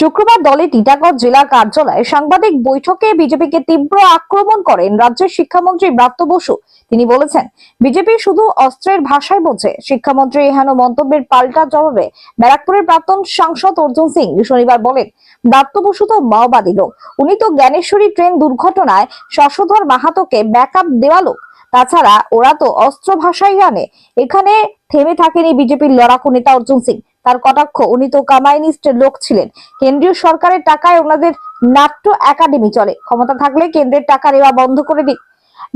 শুক্রবার দলে টিটাগড় জেলা কার্যালয়ে সাংবাদিক বৈঠকে বিজেপিকে তীব্র আক্রমণ করেন রাজ্যের শিক্ষামন্ত্রী ব্রাত্য বসু। তিনি বলেছেন, বিজেপি শুধু অস্ত্রের ভাষায় বোঝে শিক্ষামন্ত্রী এহেন মন্তব্যের পাল্টা জবাবে ব্যারাকপুরের প্রাক্তন সাংসদ অর্জুন সিং শনিবার বলেন, ব্রাত্য বসু তো মাওবাদী লোক, উনি তো জ্ঞানেশ্বরী ট্রেন দুর্ঘটনায় শশধর মাহাতোকে ব্যাকআপ দেওয়া লোক। তাছাড়া ওরা তো অস্ত্র ভাষাই জানে, এখানে থেমে থাকেনি বিজেপির লড়াকু নেতা অর্জুন সিং। তার কটাক্ষ। উনি তো কামাইনিস্ট লোক ছিলেন। কেন্দ্রীয় সরকারের টাকায় ওনাদের নাট্য একাডেমি চলে। ক্ষমতা থাকলে কেন্দ্রের টাকা নেওয়া বন্ধ করে দিক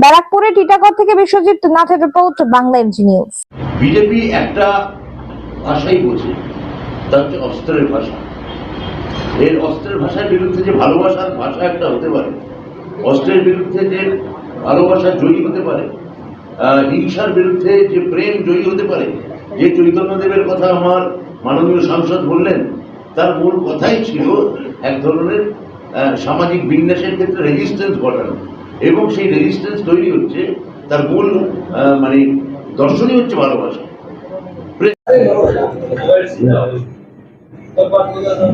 ব্যারাকপুরে টিটাগড় থেকে Biswajit নাথের report, Bangla MG news. BJP একটা ভাষাই বোঝে। তা হচ্ছে অস্ত্রের ভাষা। এর অস্ত্রের ভাষার বিরুদ্ধে যে ভালোবাসার ভাষা একটা হতে পারে, অস্ত্রের বিরুদ্ধে যে ভালোবাসা জয়ী হতে পারে হিংসার বিরুদ্ধে যে প্রেম জয়ী হতে পারে, যে চৈতন্যদেবের কথা আমার মাননীয় সাংসদ বললেন, তার মূল কথাই ছিল এক ধরনের সামাজিক বিন্যাসের ক্ষেত্রে রেজিস্ট্যান্স ঘটানো। এবং সেই রেজিস্ট্যান্স তৈরি হচ্ছে, তার মূল মানে দর্শনই হচ্ছে ভালোবাসা।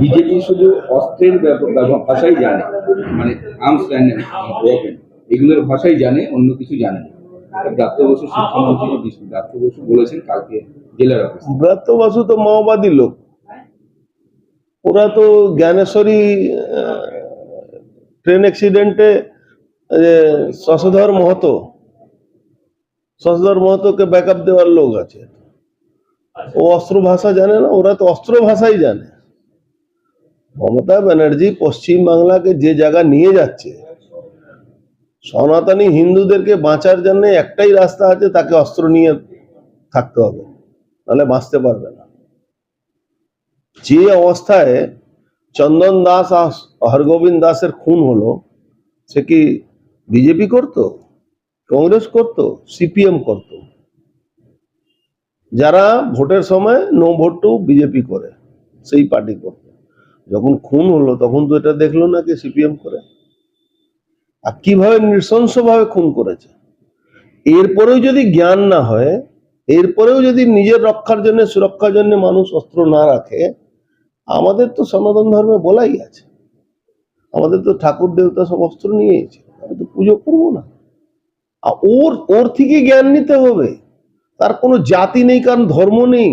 বিজেপি শুধু অস্ত্রের ভাষাই জানে মানে আর্মস এগুলোর ভাষাই জানে, অন্য কিছু জানে না। এটা বসু শিক্ষামন্ত্রী, বিষ্ণু বসু বলেছেন, কালকে তো মাওবাদী লোক। ওরা তো জ্ঞানেশ্বরী ট্রেন অ্যাক্সিডেন্টে শশধর মহতো। শশধর মহতোকে ব্যাকআপ দেওয়ার লোক আছে। ও অস্ত্র ভাষা জানে না, ওরা তো অস্ত্র ভাষাই জানে। মমতা ব্যানার্জি পশ্চিম বাংলাকে যে জায়গা নিয়ে যাচ্ছে, সনাতনী হিন্দুদেরকে বাঁচার জন্য একটাই রাস্তা আছে, তাকে অস্ত্র নিয়ে থাকতে হবে। নাহলে বাঁচতে পারবে না। যে অবস্থায় চন্দন দাস হরগোবিন্দ দাসের খুন হলো, সে কি বিজেপি করত? কংগ্রেস করত? সিপিএম করত? যারা ভোটের সময় নো ভোট বিজেপি করে, সেই পার্টি করত। যখন খুন হলো, তখন তো এটা দেখল না কি সিপিএম করে। আর কীভাবে নৃশংসভাবে খুন করেছে? এরপরেও যদি জ্ঞান না হয় এরপরেও যদি নিজের রক্ষার জন্য, সুরক্ষার জন্য মানুষ অস্ত্র না রাখে, আমাদের তো সনাতন ধর্মে বলাই আছে। আমাদের তো ঠাকুর দেবতা সব অস্ত্র নিয়েছে আমি তো পুজো করব না। আর ওর ওর থেকে জ্ঞান নিতে হবে। তার কোনো জাতি নেই, কারণ ধর্ম নেই।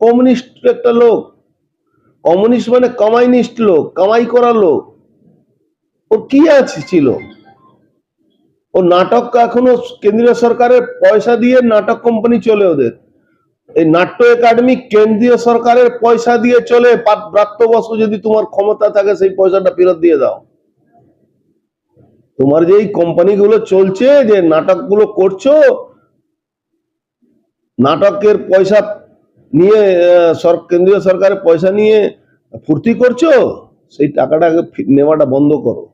কমিউনিস্ট একটা লোক। কমিউনিস্ট মানে কামাইনিস্ট লোক, কামাই করা লোক। ওর কি আছে ছিল? ও নাটক এখনও কেন্দ্রীয় সরকারের পয়সা দিয়ে নাটক কোম্পানি চলে ওদের। এই নাট্য একাডেমি কেন্দ্রীয় সরকারের পয়সা দিয়ে চলে পা- প্রাপ্ত বছর যদি তোমার ক্ষমতা থাকে সেই পয়সাটা ফেরত দিয়ে দাও। তোমার যে এই কোম্পানিগুলো চলছে, যে নাটকগুলো করছ, নাটকের পয়সা নিয়ে কেন্দ্রীয় সরকারের পয়সা নিয়ে ফুর্তি করছ, সেই টাকাটা আগে ফি- নেওয়াটা বন্ধ করো।